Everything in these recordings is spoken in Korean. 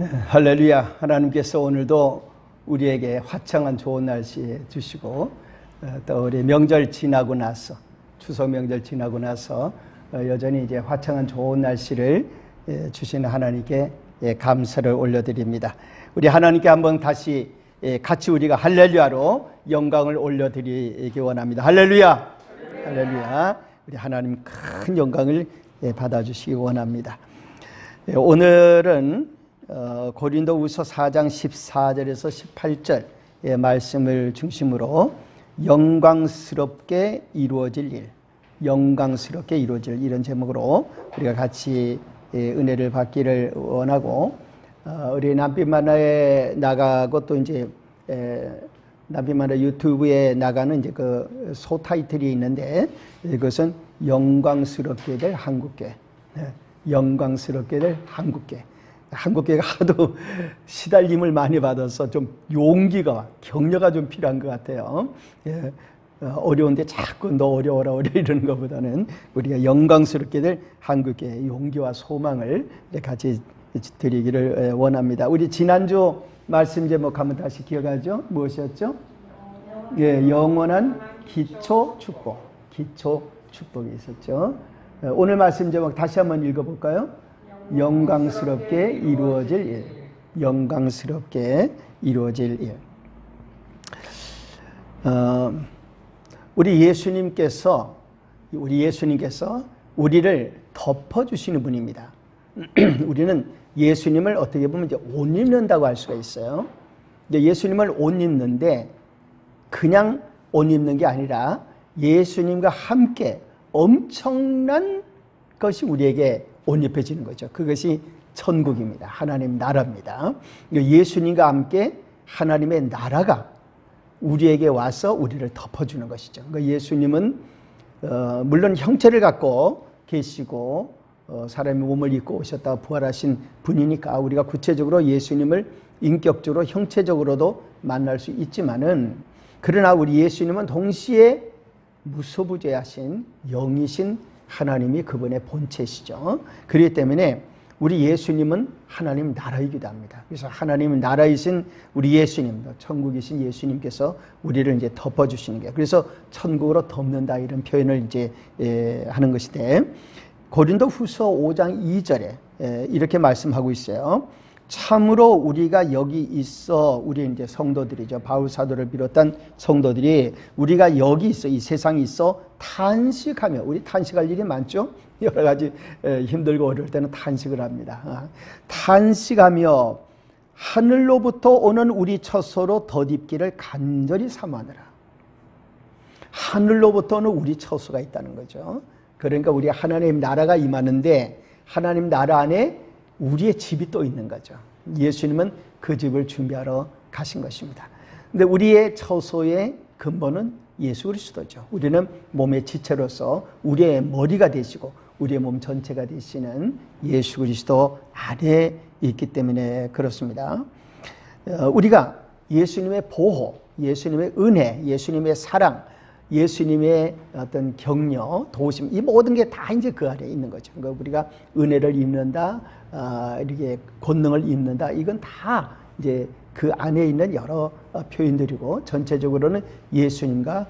네, 할렐루야. 하나님께서 오늘도 우리에게 화창한 좋은 날씨 주시고 어, 또 우리 명절 지나고 나서 추석 명절 지나고 나서 어, 여전히 이제 화창한 좋은 날씨를 예, 주시는 하나님께 예, 감사를 올려드립니다. 우리 하나님께 한번 다시 예, 같이 우리가 할렐루야로 영광을 올려드리기 원합니다. 할렐루야. 할렐루야. 우리 하나님 큰 영광을 예, 받아주시기 원합니다. 예, 오늘은 어, 고린도후서 4장 14절에서 18절의 말씀을 중심으로 영광스럽게 이루어질 일, 영광스럽게 이루어질 이런 제목으로 우리가 같이 예, 은혜를 받기를 원하고 어, 우리 남빛만화에 나가고 또 이제 에, 남빛만화 유튜브에 나가는 이제 그 소타이틀이 있는데 이것은 영광스럽게 될 한국계. 네. 영광스럽게 될 한국계. 한국계가 하도 시달림을 많이 받아서 좀 용기가, 격려가 좀 필요한 것 같아요. 예, 어려운데 자꾸 너 어려워라 어려 이러는 것보다는 우리가 영광스럽게 될 한국계 용기와 소망을 같이 드리기를 원합니다. 우리 지난주 말씀 제목 한번 다시 기억하죠? 무엇이었죠? 예, 영원한 기초 축복. 기초 축복이 있었죠. 오늘 말씀 제목 다시 한번 읽어볼까요? 영광스럽게 이루어질 일. 영광스럽게 이루어질 일. 어, 우리 예수님께서 우리 예수님께서 우리를 덮어주시는 분입니다. 우리는 예수님을 어떻게 보면 이제 옷 입는다고 할 수가 있어요. 예수님을 옷 입는데 그냥 옷 입는 게 아니라 예수님과 함께 엄청난 것이 우리에게 옷 입혀지는 거죠. 그것이 천국입니다. 하나님 나라입니다. 예수님과 함께 하나님의 나라가 우리에게 와서 우리를 덮어주는 것이죠. 그러니까 예수님은 어, 물론 형체를 갖고 계시고 어, 사람의 몸을 입고 오셨다 부활하신 분이니까 우리가 구체적으로 예수님을 인격적으로 형체적으로도 만날 수 있지만은 그러나 우리 예수님은 동시에 무소부재하신 영이신 하나님이 그분의 본체시죠. 그렇기 때문에 우리 예수님은 하나님 나라이기도 합니다. 그래서 하나님 나라이신 우리 예수님, 천국이신 예수님께서 우리를 이제 덮어주시는 게 그래서 천국으로 덮는다 이런 표현을 이제 예, 하는 것인데 고린도 후서 5장 2절에 예, 이렇게 말씀하고 있어요. 참으로 우리가 여기 있어. 우리 이제 성도들이죠. 바울 사도를 비롯한 성도들이 우리가 여기 있어. 이 세상에 있어. 탄식하며 우리 탄식할 일이 많죠? 여러 가지 힘들고 어려울 때는 탄식을 합니다. 어. 탄식하며 하늘로부터 오는 우리 처소로 덧입기를 간절히 삼하느라. 하늘로부터는 우리 처소가 있다는 거죠. 그러니까 우리 하나님 나라가 임하는데 하나님 나라 안에 우리의 집이 또 있는 거죠. 예수님은 그 집을 준비하러 가신 것입니다. 근데 우리의 처소의 근본은 예수 그리스도죠. 우리는 몸의 지체로서 우리의 머리가 되시고 우리의 몸 전체가 되시는 예수 그리스도 안에 있기 때문에 그렇습니다. 어, 우리가 예수님의 보호, 예수님의 은혜, 예수님의 사랑, 예수님의 어떤 격려, 도심, 이 모든 게 다 이제 그 아래에 있는 거죠. 그러니까 우리가 은혜를 입는다, 어, 이렇게 권능을 입는다, 이건 다 이제 그 안에 있는 여러 어, 표현들이고 전체적으로는 예수님과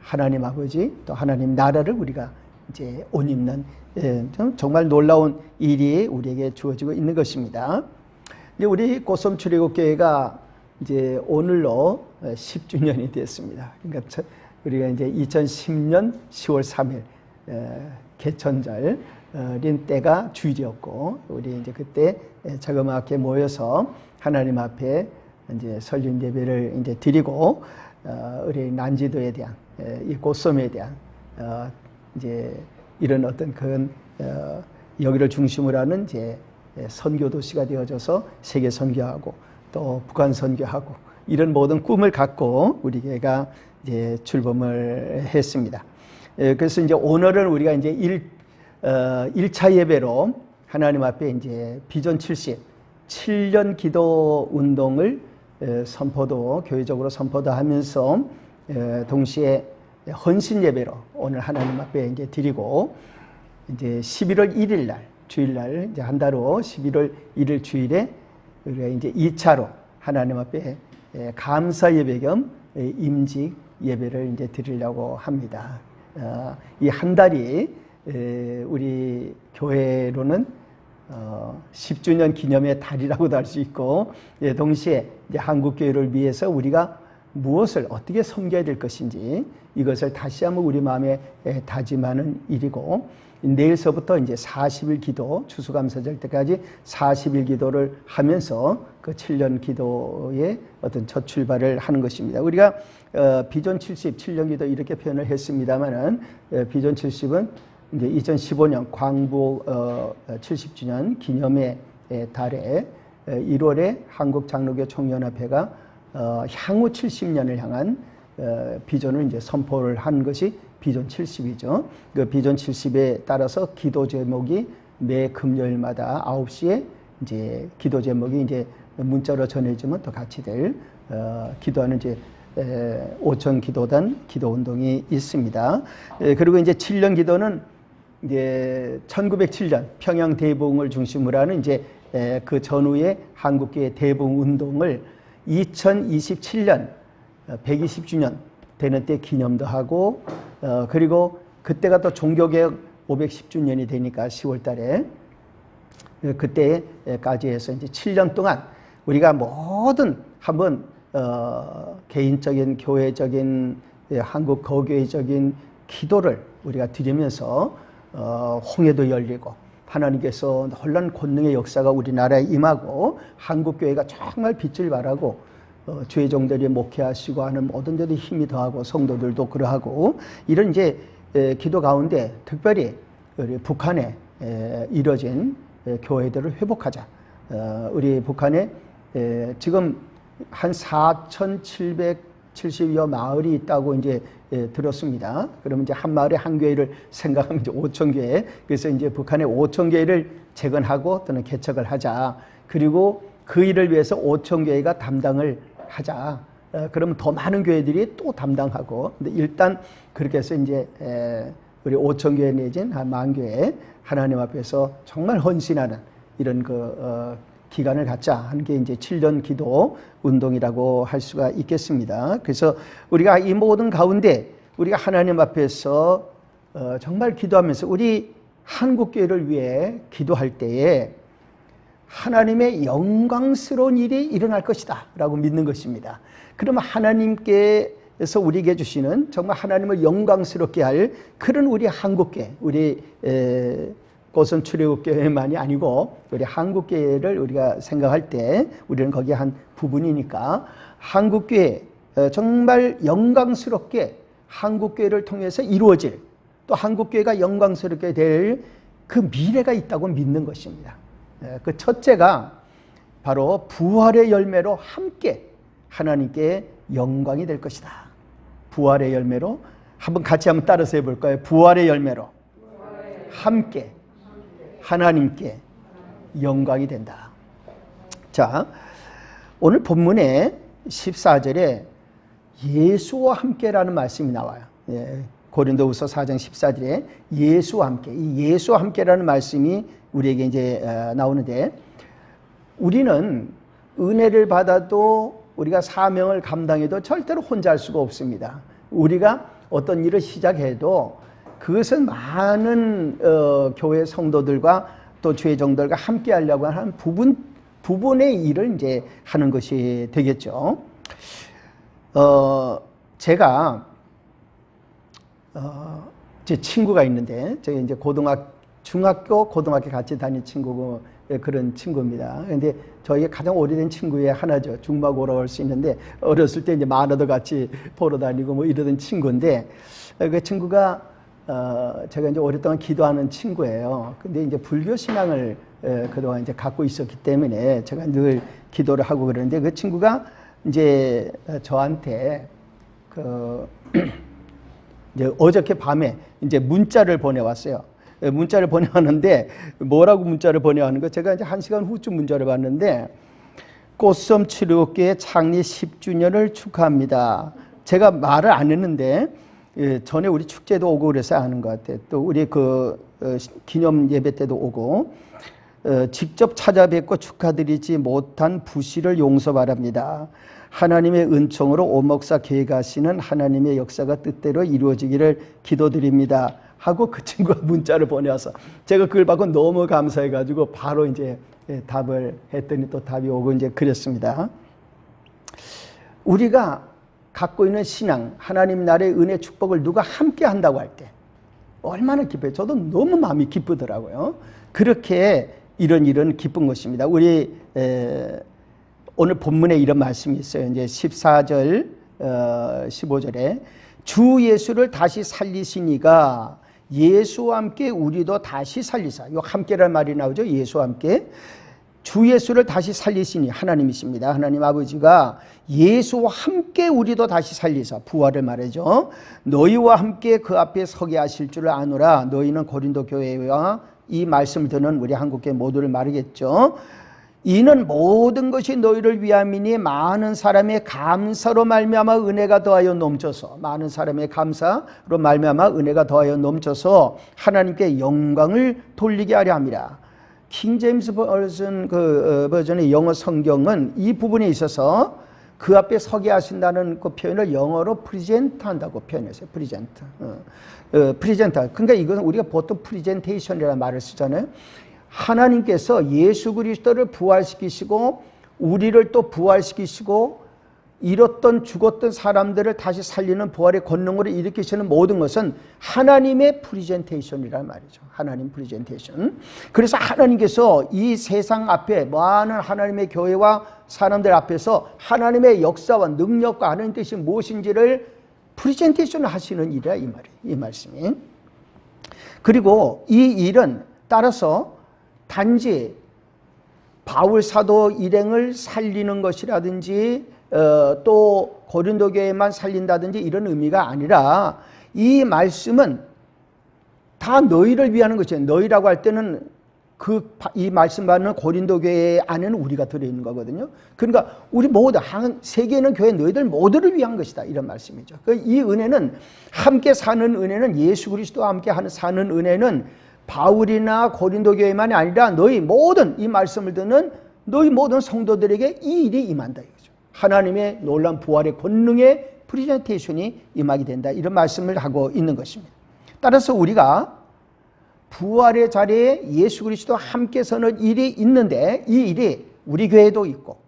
하나님 아버지 또 하나님 나라를 우리가 이제 옷 입는 예, 정말 놀라운 일이 우리에게 주어지고 있는 것입니다. 이제 우리 고섬 출애굽 교회가 이제 오늘로 10주년이 됐습니다. 그러니까 우리가 이제 2010년 10월 3일 개천절인 때가 주일이었고 우리 이제 그때 자그마하게 모여서 하나님 앞에 이제 설립 예배를 이제 드리고 어, 우리 난지도에 대한 이 고섬에 대한 어, 이제 이런 어떤 그 여기를 중심으로 하는 이제 선교 도시가 되어져서 세계 선교하고 또 북한 선교하고 이런 모든 꿈을 갖고 우리 교회가 이제 출범을 했습니다. 예, 그래서 이제 오늘은 우리가 이제 1, 어, 1차 예배로 하나님 앞에 이제 비전 70, 7년 기도 운동을 에, 선포도, 교회적으로 선포도 하면서 에, 동시에 헌신 예배로 오늘 하나님 앞에 이제 드리고 이제 11월 1일 날, 주일 날, 이제 한 달 후 11월 1일 주일에 우리가 이제 2차로 하나님 앞에 예, 감사 예배 겸 예, 임직 예배를 이제 드리려고 합니다. 어, 이한 달이 에, 우리 교회로는 어, 10주년 기념의 달이라고도 할 수 있고 예, 동시에 한국 교회를 위해서 우리가 무엇을 어떻게 섬겨야 될 것인지 이것을 다시 한번 우리 마음에 에, 다짐하는 일이고 내일서부터 이제 40일 기도 추수감사절 때까지 40일 기도를 하면서 그 7년 기도의 어떤 첫 출발을 하는 것입니다. 우리가 어, 비전 70 7년 기도 이렇게 표현을 했습니다만은 어, 비전 70은 이제 2015년 광복 어, 70주년 기념의 에, 달에 에, 1월에 한국 장로교 총연합회가 어, 향후 70년을 향한 어, 비전을 이제 선포를 한 것이 비전 70이죠. 그 비전 70에 따라서 기도 제목이 매 금요일마다 9시에 이제 기도 제목이 이제 문자로 전해지면 또 같이 될 어, 기도하는 이제 에, 오천 기도단 기도 운동이 있습니다. 에, 그리고 이제 7년 기도는 이제 1907년 평양 대봉을 중심으로 하는 이제 에, 그 전후의 한국교회 대봉 운동을 2027년 120주년 되는 때 기념도 하고 어, 그리고 그때가 또 종교개혁 510주년이 되니까 10월 달에 그때까지 해서 이제 7년 동안 우리가 모든 한번 어, 개인적인 교회적인 예, 한국 거교회적인 기도를 우리가 드리면서 어, 홍해도 열리고 하나님께서 놀란 권능의 역사가 우리나라에 임하고 한국 교회가 정말 빛을 발하고 어, 죄종들이 목회하시고 하는 모든 데도 힘이 더하고 성도들도 그러하고 이런 이제 에, 기도 가운데 특별히 우리 북한에 에, 이뤄진 에, 교회들을 회복하자. 어, 우리 북한에 에, 지금 한 4,770여 마을이 있다고 이제 예, 들었습니다. 그러면 이제 한 마을에 한 교회를 생각하면 이제 5천 교회. 그래서 이제 북한의 5천 교회를 재건하고 또는 개척을 하자. 그리고 그 일을 위해서 5천 교회가 담당을 하자. 어, 그러면 더 많은 교회들이 또 담당하고. 근데 일단 그렇게 해서 이제 에, 우리 5천 교회 내진 한 만 교회 하나님 앞에서 정말 헌신하는 이런 그 어, 기간을 갖자 하는 게 이제 7년 기도 운동이라고 할 수가 있겠습니다. 그래서 우리가 이 모든 가운데 우리가 하나님 앞에서 어, 정말 기도하면서 우리 한국 교회를 위해 기도할 때에 하나님의 영광스러운 일이 일어날 것이다 라고 믿는 것입니다. 그러면 하나님께서 우리에게 주시는 정말 하나님을 영광스럽게 할 그런 우리 한국교회, 우리 에, 꽃은 출애굽교회만이 아니고 우리 한국교회를 우리가 생각할 때 우리는 거기에 한 부분이니까 한국교회 어, 정말 영광스럽게 한국교회를 통해서 이루어질 또 한국교회가 영광스럽게 될 그 미래가 있다고 믿는 것입니다. 예, 그 첫째가 바로 부활의 열매로 함께 하나님께 영광이 될 것이다. 부활의 열매로 한번 같이 한번 따라서 해볼까요? 부활의 열매로 함께 하나님께 영광이 된다. 자, 오늘 본문에 14절에 예수와 함께라는 말씀이 나와요. 예, 고린도후서 4장 14절에 예수와 함께, 이 예수와 함께라는 말씀이 우리에게 이제 어, 나오는데 우리는 은혜를 받아도 우리가 사명을 감당해도 절대로 혼자 할 수가 없습니다. 우리가 어떤 일을 시작해도 그것은 많은 어, 교회 성도들과 또 죄종들과 함께 하려고 하는 부분 부분의 일을 이제 하는 것이 되겠죠. 어, 제가 어, 제 친구가 있는데 저희 이제 고등학 중학교 고등학교 같이 다닌 친구고 예, 그런 친구입니다. 근데 저희 가장 오래된 친구의 하나죠. 중마고라고 할 수 있는데 어렸을 때 이제 만화도 같이 보러 다니고 뭐 이러던 친구인데 그 친구가 어, 제가 이제 오랫동안 기도하는 친구예요. 근데 이제 불교 신앙을 에, 그동안 이제 갖고 있었기 때문에 제가 늘 기도를 하고 그러는데 그 친구가 이제 저한테 그 이제 어저께 밤에 이제 문자를 보내왔어요. 예, 문자를 보내왔는데 뭐라고 문자를 보내왔는 거 제가 이제 한 시간 후쯤 문자를 봤는데 꽃섬 치료교회 창립 10주년을 축하합니다. 제가 말을 안 했는데 예, 전에 우리 축제도 오고 그래서 아는 것 같아요. 또 우리 그 어, 기념 예배 때도 오고 어, 직접 찾아뵙고 축하드리지 못한 부실을 용서 바랍니다. 하나님의 은총으로 오목사 계획하시는 하나님의 역사가 뜻대로 이루어지기를 기도드립니다. 하고 그 친구가 문자를 보내와서 제가 그걸 받고 너무 감사해가지고 바로 이제 예, 답을 했더니 또 답이 오고 이제 그랬습니다. 우리가 갖고 있는 신앙, 하나님 나라의 은혜 축복을 누가 함께 한다고 할 때 얼마나 기뻐요. 저도 너무 마음이 기쁘더라고요. 그렇게 이런 일은 기쁜 것입니다. 우리 에, 오늘 본문에 이런 말씀이 있어요. 이제 14절, 어, 15절에 주 예수를 다시 살리시니가 예수와 함께 우리도 다시 살리사. 요 함께란 말이 나오죠. 예수와 함께. 주 예수를 다시 살리시니 하나님이십니다. 하나님 아버지가 예수와 함께 우리도 다시 살리사 부활을 말하죠. 너희와 함께 그 앞에 서게 하실 줄을 아노라. 너희는 고린도 교회와 이 말씀을 듣는 우리 한국교회 모두를 말하겠죠. 이는 모든 것이 너희를 위함이니 많은 사람의 감사로 말미암아 은혜가 더하여 넘쳐서 많은 사람의 감사로 말미암아 은혜가 더하여 넘쳐서 하나님께 영광을 돌리게 하려 함이라. 킹 제임스 버전 그 어, 버전의 영어 성경은 이 부분에 있어서 그 앞에 서게 하신다는 그 표현을 영어로 프리젠트 한다고 표현했어요. 프리젠트. 어, 어, 프리젠트. 그러니까 이것은 우리가 보통 프리젠테이션이라는 말을 쓰잖아요. 하나님께서 예수 그리스도를 부활시키시고 우리를 또 부활시키시고 잃었던 죽었던 사람들을 다시 살리는 부활의 권능으로 일으키시는 모든 것은 하나님의 프리젠테이션이란 말이죠. 하나님 프리젠테이션. 그래서 하나님께서 이 세상 앞에 많은 하나님의 교회와 사람들 앞에서 하나님의 역사와 능력과 하는 뜻이 무엇인지를 프리젠테이션을 하시는 일이야 이 말이 이 말씀이. 그리고 이 일은 따라서 단지 바울 사도 일행을 살리는 것이라든지 어, 또 고린도 교회만 살린다든지 이런 의미가 아니라 이 말씀은 다 너희를 위하는 것이에요. 너희라고 할 때는 그 이 말씀 받는 고린도 교회 안에는 우리가 들어 있는 거거든요. 그러니까 우리 모두 한 세계는 교회 너희들 모두를 위한 것이다 이런 말씀이죠. 그이 은혜는 함께 사는 은혜는 예수 그리스도와 함께 하는 사는 은혜는 바울이나 고린도 교회만이 아니라 너희 모든 이 말씀을 듣는 너희 모든 성도들에게 이 일이 임한다 이거죠. 하나님의 놀란 부활의 권능의 프리젠테이션이 임하게 된다 이런 말씀을 하고 있는 것입니다. 따라서 우리가 부활의 자리에 예수 그리스도 함께 서는 일이 있는데 이 일이 우리 교회도 있고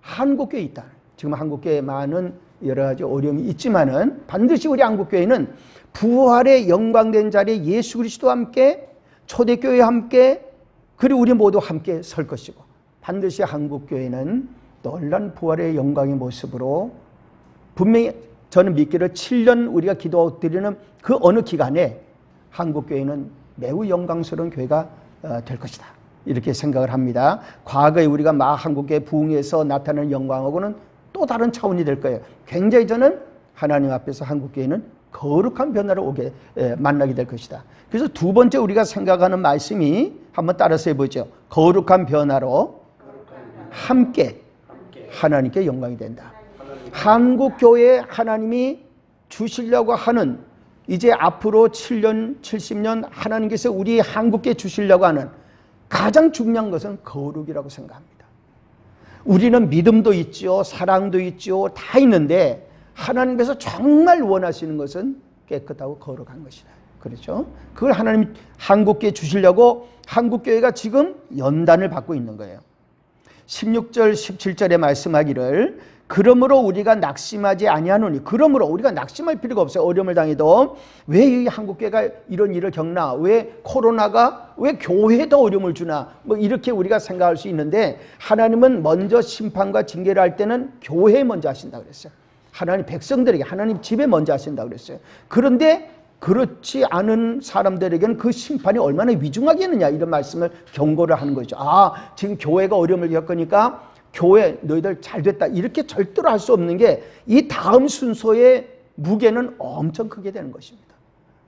한국 교회 있다. 지금 한국 교회 많은 여러 가지 어려움이 있지만은 반드시 우리 한국 교회는 부활의 영광된 자리에 예수 그리스도와 함께 초대교회와 함께 그리고 우리 모두 함께 설 것이고 반드시 한국 교회는 놀란 부활의 영광의 모습으로 분명히 저는 믿기를 7년 우리가 기도드리는 그 어느 기간에 한국 교회는 매우 영광스러운 교회가 어, 될 것이다. 이렇게 생각을 합니다. 과거에 우리가 막 한국의 부흥에서 나타나는 영광하고는 또 다른 차원이 될 거예요. 굉장히 저는 하나님 앞에서 한국 교회는 거룩한 변화를 오게 만나게 될 것이다. 그래서 두 번째 우리가 생각하는 말씀이 한번 따라서 해보죠. 거룩한 변화로 함께 하나님께 영광이 된다. 한국 교회에 하나님이 주시려고 하는 이제 앞으로 7년, 70년 하나님께서 우리 한국에 주시려고 하는 가장 중요한 것은 거룩이라고 생각합니다. 우리는 믿음도 있죠, 사랑도 있죠, 다 있는데 하나님께서 정말 원하시는 것은 깨끗하고 거룩한 것이다. 그렇죠? 그걸 하나님 한국교회 주시려고 한국교회가 지금 연단을 받고 있는 거예요. 16절, 17절에 말씀하기를 그러므로 우리가 낙심하지 아니하노니 그러므로 우리가 낙심할 필요가 없어요. 어려움을 당해도 왜 이 한국 교회가 이런 일을 겪나? 왜 코로나가 왜 교회에 더 어려움을 주나? 뭐 이렇게 우리가 생각할 수 있는데 하나님은 먼저 심판과 징계를 할 때는 교회에 먼저 하신다 그랬어요. 하나님 백성들에게 하나님 집에 먼저 하신다 그랬어요. 그런데 그렇지 않은 사람들에게는 그 심판이 얼마나 위중하겠느냐 이런 말씀을 경고를 하는 거죠. 아, 지금 교회가 어려움을 겪으니까 교회 너희들 잘 됐다. 이렇게 절대로 할 수 없는 게 이 다음 순서의 무게는 엄청 크게 되는 것입니다.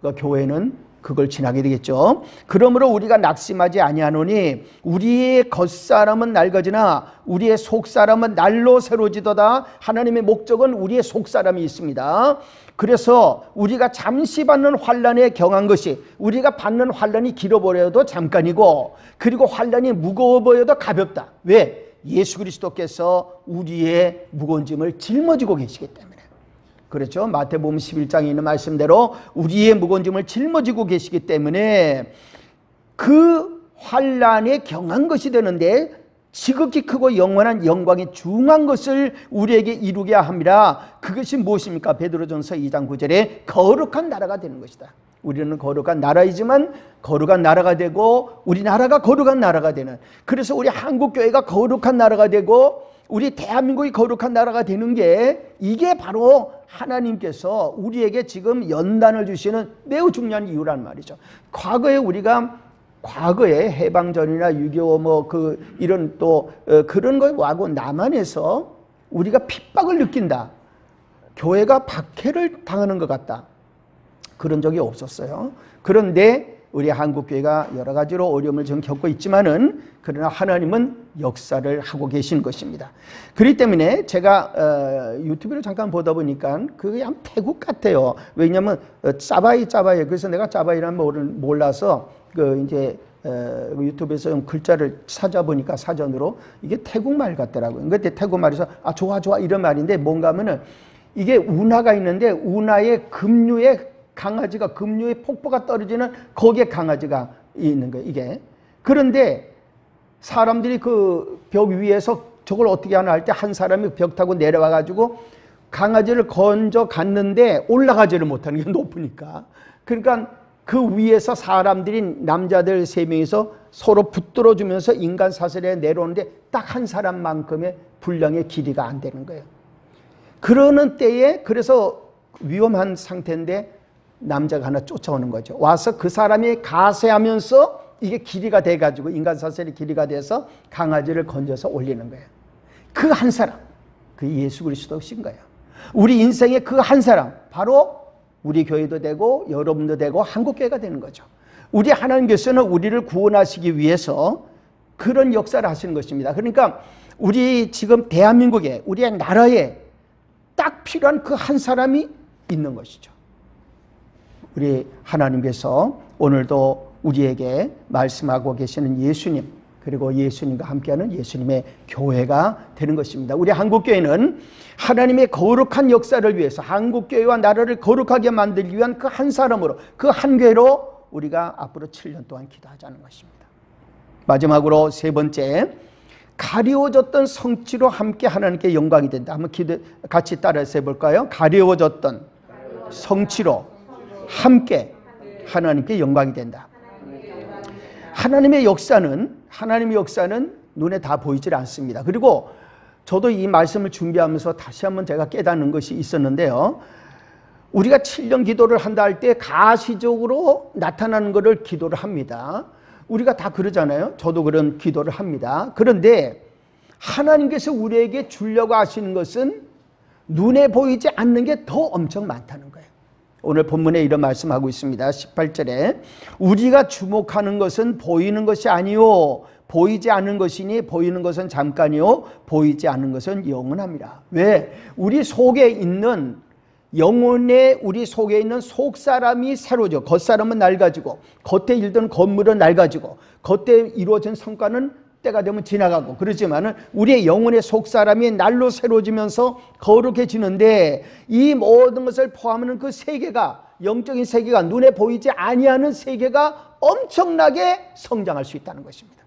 그러니까 교회는 그걸 지나게 되겠죠. 그러므로 우리가 낙심하지 아니하노니 우리의 겉사람은 낡아지나 우리의 속사람은 날로 새로지도다. 하나님의 목적은 우리의 속사람이 있습니다. 그래서 우리가 잠시 받는 환란에 경한 것이 우리가 받는 환란이 길어 보여도 잠깐이고 그리고 환란이 무거워 보여도 가볍다. 왜? 예수 그리스도께서 우리의 무거운 짐을 짊어지고 계시기 때문에. 그렇죠. 마태복음 11장에 있는 말씀대로 우리의 무거운 짐을 짊어지고 계시기 때문에 그 환란에 경한 것이 되는데 지극히 크고 영원한 영광이 중한 것을 우리에게 이루게 합니다. 그것이 무엇입니까? 베드로전서 2장 9절에 거룩한 나라가 되는 것이다. 우리는 거룩한 나라이지만 거룩한 나라가 되고 우리나라가 거룩한 나라가 되는 그래서 우리 한국 교회가 거룩한 나라가 되고 우리 대한민국이 거룩한 나라가 되는 게 이게 바로 하나님께서 우리에게 지금 연단을 주시는 매우 중요한 이유란 말이죠. 과거에 우리가 과거에 해방전이나 6.25 뭐 그 이런 또 어, 그런 거하고 남한에서 우리가 핍박을 느낀다. 교회가 박해를 당하는 것 같다. 그런 적이 없었어요. 그런데 우리 한국 교회가 여러 가지로 어려움을 지금 겪고 있지만은 그러나 하나님은 역사를 하고 계신 것입니다. 그렇기 때문에 제가 어, 유튜브를 잠깐 보다 보니까 그게 한 태국 같아요. 왜냐하면 어, 짜바이 짜바이 그래서 내가 짜바이란 뭐를 몰라서 그 이제 어, 유튜브에서 좀 글자를 찾아보니까 사전으로 이게 태국 말 같더라고요. 근데 태국 말에서 아 좋아 좋아 이런 말인데 뭔가 하면은 이게 운하가 있는데 운하의 급류에 강아지가 급류에 폭포가 떨어지는 거기에 강아지가 있는 거예요. 이게 그런데 사람들이 그 벽 위에서 저걸 어떻게 하나 할 때 한 사람이 벽 타고 내려와 가지고 강아지를 건져 갔는데 올라가지를 못하는 게 높으니까 그러니까 그 위에서 사람들이 남자들 세 명이서 서로 붙들어 주면서 인간 사슬에 내려오는데 딱 한 사람만큼의 분량의 길이가 안 되는 거예요. 그러는 때에 그래서 위험한 상태인데 남자가 하나 쫓아오는 거죠. 와서 그 사람이 가세하면서 이게 길이가 돼가지고 인간 사슬이 길이가 돼서 강아지를 건져서 올리는 거예요. 그 한 사람, 그 예수 그리스도신 거예요. 우리 인생의 그 한 사람, 바로 우리 교회도 되고 여러분도 되고 한국 교회가 되는 거죠. 우리 하나님께서는 우리를 구원하시기 위해서 그런 역사를 하시는 것입니다. 그러니까 우리 지금 대한민국에 우리의 나라에 딱 필요한 그 한 사람이 있는 것이죠. 우리 하나님께서 오늘도 우리에게 말씀하고 계시는 예수님 그리고 예수님과 함께하는 예수님의 교회가 되는 것입니다. 우리 한국 교회는 하나님의 거룩한 역사를 위해서 한국 교회와 나라를 거룩하게 만들기 위한 그 한 사람으로 그 한 교회로 우리가 앞으로 7년 동안 기도하자는 것입니다. 마지막으로 세 번째 가리워졌던 성취로 함께 하나님께 영광이 된다. 한번 기도 같이 따라서 해볼까요? 가리워졌던 성취로 함께 하나님께 영광이 된다. 하나님의 역사는 하나님의 역사는 눈에 다 보이질 않습니다. 그리고 저도 이 말씀을 준비하면서 다시 한번 제가 깨닫는 것이 있었는데요. 우리가 7년 기도를 한다 할 때 가시적으로 나타나는 것을 기도를 합니다. 우리가 다 그러잖아요. 저도 그런 기도를 합니다. 그런데 하나님께서 우리에게 주려고 하시는 것은 눈에 보이지 않는 게 더 엄청 많다는 거예요. 오늘 본문에 이런 말씀하고 있습니다. 18절에 우리가 주목하는 것은 보이는 것이 아니요 보이지 않는 것이니 보이는 것은 잠깐이요 보이지 않는 것은 영원합니다. 왜? 우리 속에 있는 영혼의 우리 속에 있는 속 사람이 새로죠. 겉 사람은 낡아지고 겉에 일던 건물은 낡아지고 겉에 이루어진 성과는 때가 되면 지나가고 그렇지만은 우리의 영혼의 속 사람이 날로 새로지면서 거룩해지는데 이 모든 것을 포함하는 그 세계가 영적인 세계가 눈에 보이지 아니하는 세계가 엄청나게 성장할 수 있다는 것입니다.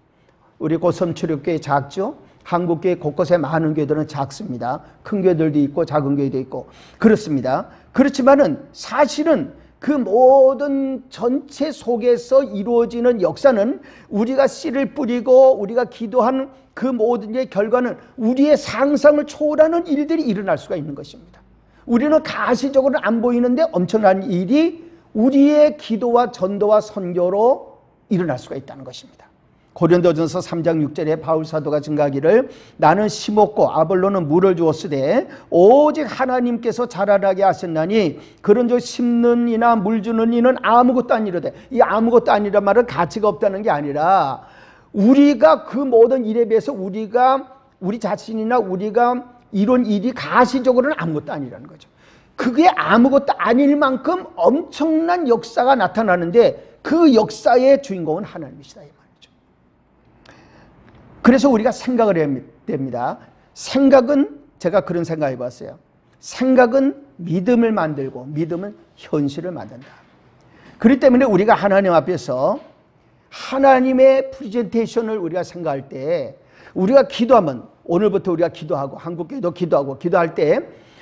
우리 고섬 출입교회 작죠? 한국교회 곳곳에 많은 교회들은 작습니다. 큰 교회들도 있고 작은 교회도 있고 그렇습니다. 그렇지만은 사실은 그 모든 전체 속에서 이루어지는 역사는 우리가 씨를 뿌리고 우리가 기도하는 그 모든 의 결과는 우리의 상상을 초월하는 일들이 일어날 수가 있는 것입니다. 우리는 가시적으로 안 보이는데 엄청난 일이 우리의 기도와 전도와 선교로 일어날 수가 있다는 것입니다. 고린도전서 3장 6절에 바울 사도가 증가하기를 나는 심었고 아볼로는 물을 주었으되 오직 하나님께서 자라나게 하셨나니 그런 저 심는 이나 물 주는 이는 아무것도 아니로되 이 아무것도 아니란 말은 가치가 없다는 게 아니라 우리가 그 모든 일에 비해서 우리가 우리 자신이나 우리가 이런 일이 가시적으로는 아무것도 아니라는 거죠. 그게 아무것도 아닐 만큼 엄청난 역사가 나타나는데 그 역사의 주인공은 하나님이시다. 그래서 우리가 생각을 해야 됩니다. 생각은 제가 그런 생각해 봤어요. 생각은 믿음을 만들고 믿음은 현실을 만든다. 그렇기 때문에 우리가 하나님 앞에서 하나님의 프레젠테이션을 우리가 생각할 때 우리가 기도하면 오늘부터 우리가 기도하고 한국교회도 기도하고 기도할 때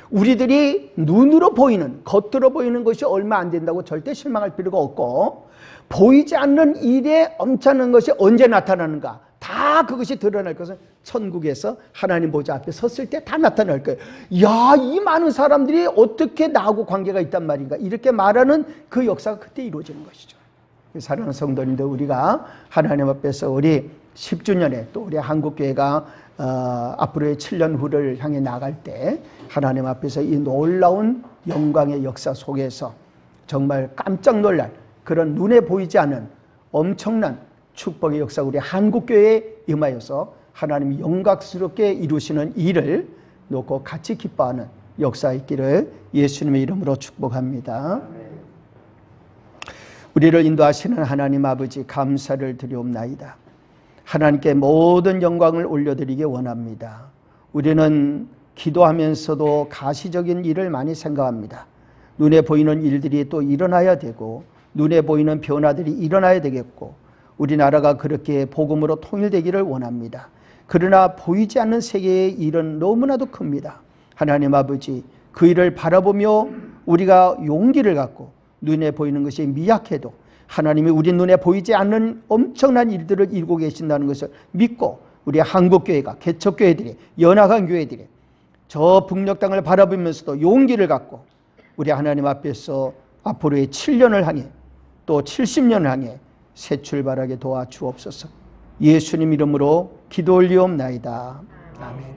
우리들이 눈으로 보이는 겉으로 보이는 것이 얼마 안 된다고 절대 실망할 필요가 없고 보이지 않는 일에 엄청난 것이 언제 나타나는가 다 그것이 드러날 것은 천국에서 하나님 보좌 앞에 섰을 때 다 나타날 거예요. 야, 이 많은 사람들이 어떻게 나하고 관계가 있단 말인가 이렇게 말하는 그 역사가 그때 이루어지는 것이죠. 사랑하는 성도님들 우리가 하나님 앞에서 우리 10주년에 또 우리 한국교회가 어, 앞으로의 7년 후를 향해 나갈 때 하나님 앞에서 이 놀라운 영광의 역사 속에서 정말 깜짝 놀랄 그런 눈에 보이지 않는 엄청난 축복의 역사 우리 한국교회에 임하여서 하나님이 영광스럽게 이루시는 일을 놓고 같이 기뻐하는 역사 있기를 예수님의 이름으로 축복합니다. 우리를 인도하시는 하나님 아버지 감사를 드리옵나이다. 하나님께 모든 영광을 올려드리기 원합니다. 우리는 기도하면서도 가시적인 일을 많이 생각합니다. 눈에 보이는 일들이 또 일어나야 되고 눈에 보이는 변화들이 일어나야 되겠고 우리나라가 그렇게 복음으로 통일되기를 원합니다. 그러나 보이지 않는 세계의 일은 너무나도 큽니다. 하나님 아버지 그 일을 바라보며 우리가 용기를 갖고 눈에 보이는 것이 미약해도 하나님이 우리 눈에 보이지 않는 엄청난 일들을 이루고 계신다는 것을 믿고 우리 한국교회가 개척교회들이 연합한 교회들이 저 북녘 땅을 바라보면서도 용기를 갖고 우리 하나님 앞에서 앞으로의 7년을 향해 또 70년을 향해 새 출발하게 도와주옵소서. 예수님 이름으로 기도 올리옵나이다. 아멘.